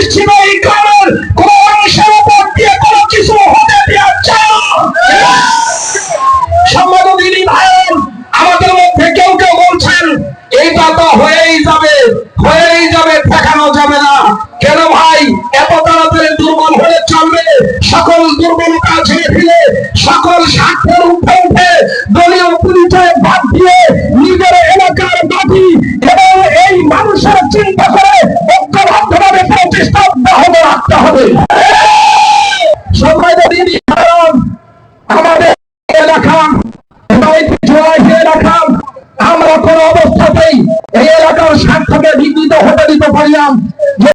সৃষ্টি এই কারণ কোন মানুষের উপর দিয়ে কোনো কিছু হতে দেওয়া চায় সম্মানদিনী ভাই আমাদের মধ্যে কেউ কেউ বলছেন এইটা তো হয়েই যাবে হয়েই যাবে, দেখানো যাবে না। কেন ভাই, এত তাড়াতাড়ি দুর্বল হয়ে চলবে? সকল দুর্বলতা ছেড়ে ফেলে, সকল স্বার্থের উঠে উঠে দলীয় পরিচয় বাদ দিয়ে নিজের এলাকার দাবি এবং এই মানুষের চিন্তা করে রাখতে হবে। সবাই কারণ আমাদের এলাকা এলাকা আমরা কোনো অবস্থাতেই এই এলাকার স্বার্থকে বিঘ্নিত হতে দিতে পারি না।